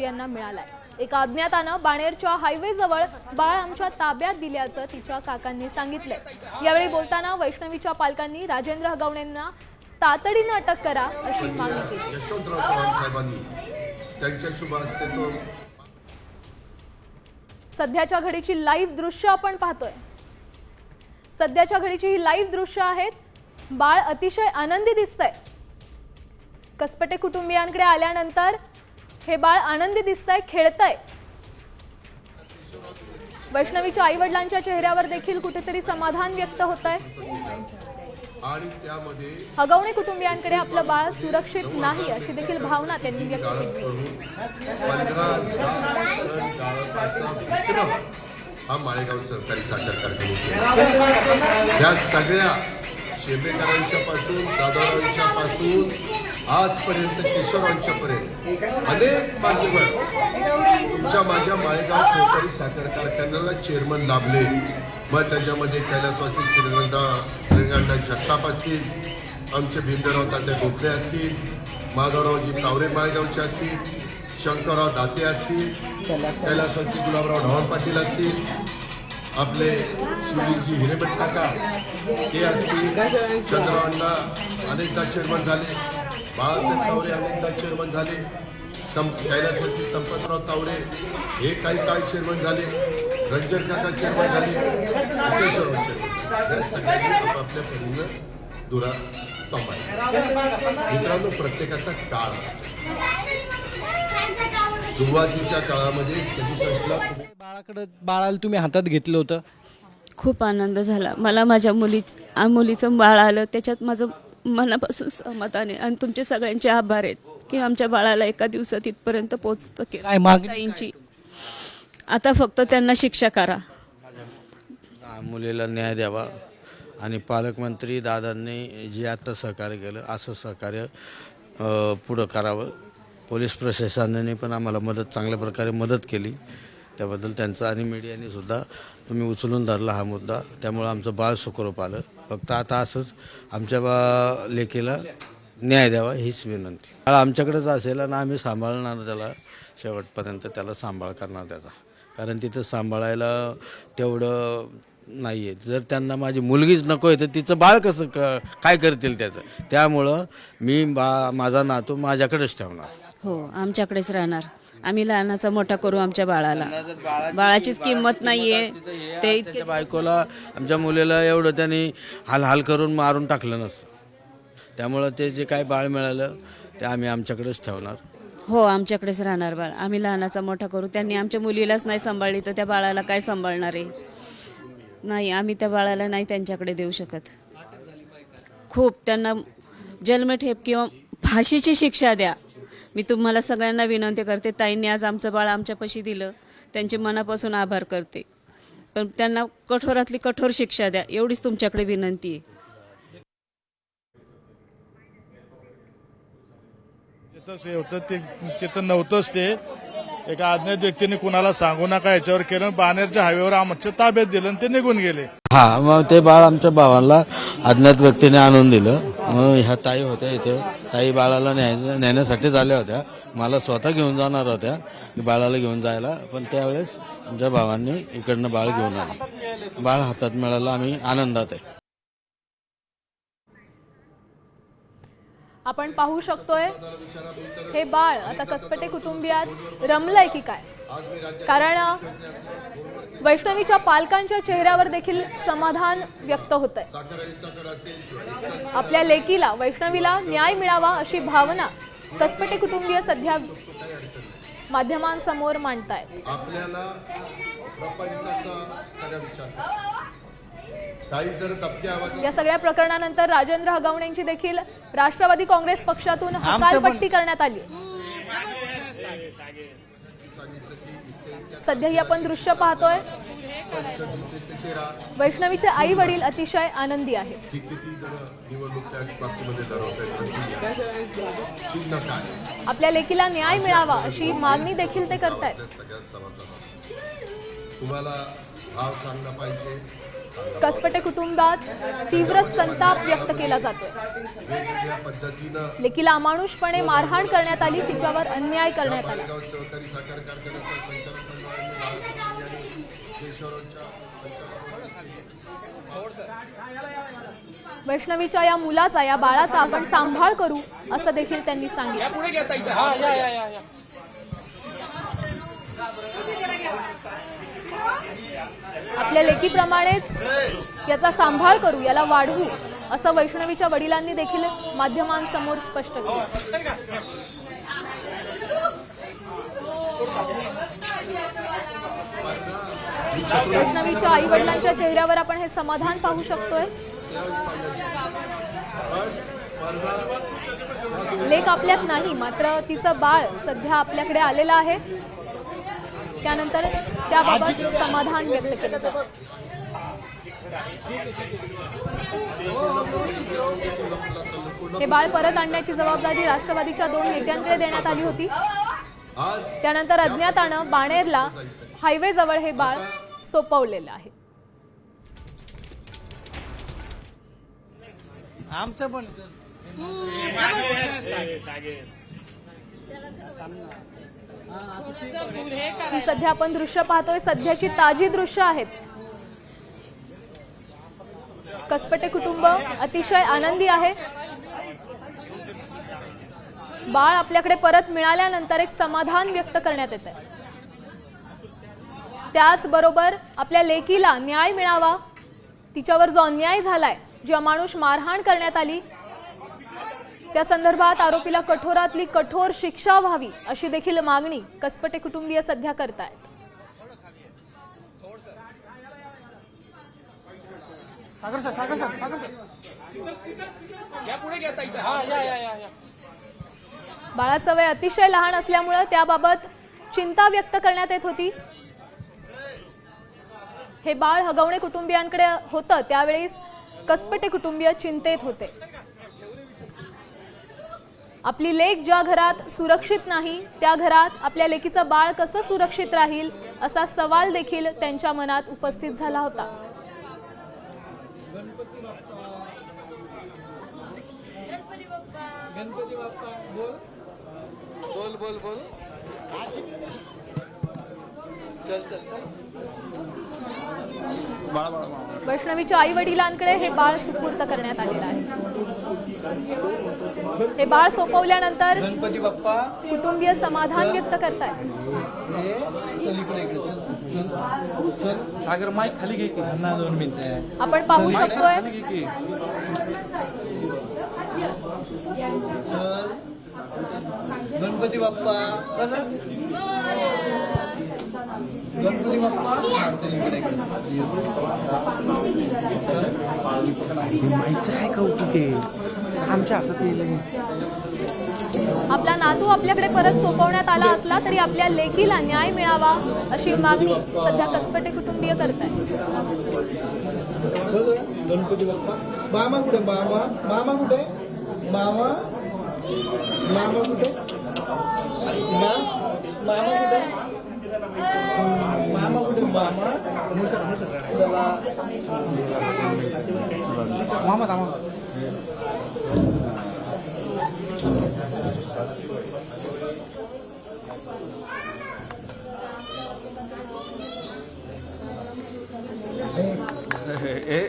कुटुंबियांना मिळालाय. एका अज्ञातानं बाणेरच्या हायवेजवळ बाळ आमच्या ताब्यात दिल्याचं तिच्या काकांनी सांगितलंय. यावेळी बोलताना वैष्णवीच्या पालकांनी राजेंद्र हगवणेंना तातडीनं अटक करा अशी मागणी केली. यशवंतराव चव्हाण साहेबांनी त्यांच्या शुभ हस्ते तो सध्याच्या घडीची लाईव्ह दृश्य आपण पाहतोय. सध्याच्या घडीची ही लाईव्ह दृश्य आहेत. बाळ अतिशय आनंदी दिसतंय. कसपटे कुटुंबियांकडे आल्यानंतर हे बाळ आनंदी दिसतंय खेळतंय. वैष्णवीच्या आई वडिलांच्या चेहऱ्यावर देखील कुठेतरी समाधान व्यक्त होत आहे हगवणे कुटुंबियांकडे आपलं बाळ सुरक्षित नाही अशी देखील भावना त्यांनी व्यक्त केली. हा माळेगाव साखर कारखान्यात. या सगळ्या शेंबेकरांच्या पासून दादारावांच्या पासून आजपर्यंत किशोरांच्या पर्यंत अनेक मान्यवर तुमच्या माझ्या माळेगाव सहकारी साखर कारखान्याला चेअरमन लाभले. मग त्याच्यामध्ये कैलासवासी श्रीरंगा श्रीरंगांना जगताप असतील आमचे भीमराव तात्या गोखले असतील माधवरावजी तावरे माळेगावचे असतील शंकरराव दाते असतील कैलासवासी गुलाबराव ढवाण पाटील असतील आपले सुनीलजी हिरेमठ काका हे असतील चंद्रवांना अनेकदा चेअरमन झाले. बाळासाहेब तावरे अनेकदा चेअरमन झाले. सं कैलासवासी संपतराव तावरे हे काही काळ चेअरमन झाले. रंजन काका चेअरमन झाले. सगळ्यांनी आपापल्या परीनं दुरा सांभाळला. मित्रांनो प्रत्येकाचा काळ असतो. सुरुवातीच्या काळामध्ये बाळाकडं बाळाला तुम्ही हातात घेतलं होतं. खूप आनंद झाला. मला माझ्या मुली मुलीचं बाळ आलं. त्याच्यात माझं मनापासून समाधान आहे आणि तुमचे सगळ्यांचे आभार आहेत की आमच्या बाळाला एका दिवसात इथपर्यंत पोचतं की काय मागणी? ताईंची. आता फक्त त्यांना शिक्षा करा. मुलीला न्याय द्यावा आणि पालकमंत्री दादांनी जे आता सहकार्य केलं असं सहकार्य अ, पुढं करावं. पोलीस प्रशासनाने पण आम्हाला मदत चांगल्या प्रकारे मदत केली. त्याबद्दल त्यांचं आणि मीडियाने सुद्धा तुम्ही उचलून धरला हा मुद्दा. त्यामुळं आमचं बाळ सुखरूप आलं. फक्त आता असंच आमच्या बा लेकीला न्याय द्यावा हीच विनंती. आमच्याकडेच असेल आणि आम्ही सांभाळणार त्याला शेवटपर्यंत त्याला सांभाळ करणार त्याचा. कारण तिथं सांभाळायला तेवढं नाही आहे जर त्यांना माझी मुलगीच नको आहे तर तिचं बाळ कसं क काय करतील त्याचं? त्यामुळं मी बा माझा नातू माझ्याकडेच ठेवणार. हो आमच्याकडेच राहणार. आम्ही लहानाचा मोठा करू आमच्या बाळाला. बाळाचीच किंमत नाहीये. ते इतके बायकोला आमच्या मुलीला एवढं त्यांनी हाल हाल करून मारून टाकलं नसतं. त्यामुळं ते जे काय बाळ मिळालं ते आम्ही आमच्याकडेच ठेवणार. हो आमच्याकडेच राहणार बाळ. आम्ही लहानाचा मोठा करू. त्यांनी आमच्या मुलीलाच नाही सांभाळली तर त्या बाळाला काय सांभाळणार आहे? नाही आम्ही त्या बाळाला नाही त्यांच्याकडे देऊ शकत. खूप त्यांना जन्मठेप किंवा फाशीची शिक्षा द्या. मी तुम्हाला सगळ्यांना विनंती करते ताईंनी आज आमचं बाळ आमच्यापाशी दिलं त्यांचे मनापासून आभार करते. पण त्यांना कठोरातली कठोर शिक्षा द्या एवढीच तुमच्याकडे विनंती आहे. तिथं जे होतं ते तिथं नव्हतंच ते. एका अज्ञात व्यक्तीने कुणाला सांगू नका याच्यावर केलं बाणेरच्या हायवेवर आमच्या ताब्यात दिलं आणि ते निघून गेले. हा मग ते बाळ आमच्या भावाला अज्ञात व्यक्तीने आणून दिलं. हो, ह्या ताई होत्या इथे. ताई बाळाला न्यायचं नेण्यासाठीच आल्या होत्या. मला स्वतः घेऊन जाणार होत्या बाळाला घेऊन जायला. पण त्यावेळेस आमच्या भावांनी इकडनं बाळ घेऊन आलं. बाळ हातात मिळालं आम्ही आनंदात आहे. आपण पाहू शकतोय हे बाळ आता कसपटे कुटुंबियात रमलंय की काय? कारण वैष्णवीच्या पालकांच्या चेहऱ्यावर देखील समाधान व्यक्त होत आहे आपल्या लेकीला वैष्णवीला न्याय मिळावा अशी भावना कसपटे कुटुंबीय सध्या माध्यमांसमोर मांडतायत. या सगळ्या प्रकरणानंतर राजेंद्र हगवणेंची देखील राष्ट्रवादी काँग्रेस पक्षातून हकालपट्टी करण्यात आली. सध्याही आपण दृश्य पाहतोय. वैष्णवीचे आई वडील अतिशय आनंदी आहेत. ही आपल्या लेकीला न्याय मिळावा अशी मागणी देखील ते करतायत. तुम्हाला भाव सांगला पाहिजे. कसपटे कुटुंबात तीव्र संताप व्यक्त केला जातो लेकीला अमानुषपणे मारहाण करण्यात आली तिच्यावर अन्याय करण्यात आला. वैष्णवीच्या या मुलाचा या बाळाचा आपण सांभाळ करू असं देखील त्यांनी सांगितलं. आपल्या लेकीप्रमाणेच याचा सांभाळ करू याला वाढवू असं वैष्णवीच्या वडिलांनी देखील माध्यमांसमोर स्पष्ट केलं. वैष्णवीच्या आई वडिलांच्या चेहऱ्यावर आपण हे समाधान पाहू शकतोय. लेख आपल्यात नाही मात्र तिचं बाळ सध्या आपल्याकडे आलेलं आहे. त्यानंतर त्याबाबत समाधान व्यक्त केलं जातं. हे बाळ परत आणण्याची जबाबदारी राष्ट्रवादीच्या दोन नेत्यांकडे देण्यात आली होती. आज त्यानंतर अज्ञातानं बाणेरला हायवेजवळ हे बाळ सोपवलेलं आहे. आमचं पण. ही सध्या आपण दृश्य पाहतोय सध्याची ताजी दृश्य आहेत. कसपटे कुटुंब अतिशय आनंदी आहे. बाळ आपल्याकडे परत मिळाल्यानंतर एक समाधान व्यक्त करण्यात येत आहे त्याचबरोबर आपल्या लेकीला न्याय मिळावा तिच्यावर जो अन्याय झालाय जी अमानुष मारहाण करण्यात आली त्या संदर्भात आरोपीला कठोरातली कठोर शिक्षा व्हावी अशी देखील मागणी कसपटे कुटुंबीय सध्या करतायत. Sagar sir Sagar sir Sagar sir. या पुढे घेता इथं. हा या या या या. बाळाचं वय अतिशय लहान असल्यामुळं त्याबाबत चिंता व्यक्त करण्यात येत होती. हे बाळ हगवणे कुटुंबियांकडे होतं त्यावेळेस कसपटे कुटुंबीय चिंतेत होते. आपली लेक ज्या घरात सुरक्षित नाही त्या घरात आपल्या लेकीचं बाळ कसं सुरक्षित राहील असा सवाल देखील त्यांच्या मनात उपस्थित झाला होता. गणपती बाप्पा बोल बोल बोल बोल चल चल चल वैष्णवीच्या आई वडिलांकडे हे बाळ सुपूर्त करण्यात आलेलं आहे. हे बाळ सोपवल्यानंतर गणपती बाप्पा कुटुंबीय समाधान व्यक्त करतायत. हे चल सागर माईक खाली घे की. ना दोन मिनिटं. आपण पाहू शकतोय. गणपती बाप्पा. कसं? गणपती बाप्पा. माईकचं काय कौतुक आहे आमच्या हातात येईल. आपला नातू आपल्याकडे परत सोपवण्यात आला असला तरी आपल्या लेकीला न्याय मिळावा अशी मागणी सध्या कसपटे कुटुंबीय करत आहेत गणपती बाप्पा. मामा कुठे? मामा? मामा कुठे? मामा? मामा कुठे? मा मामा कुठे? मामा कुठे? मामा मामा. え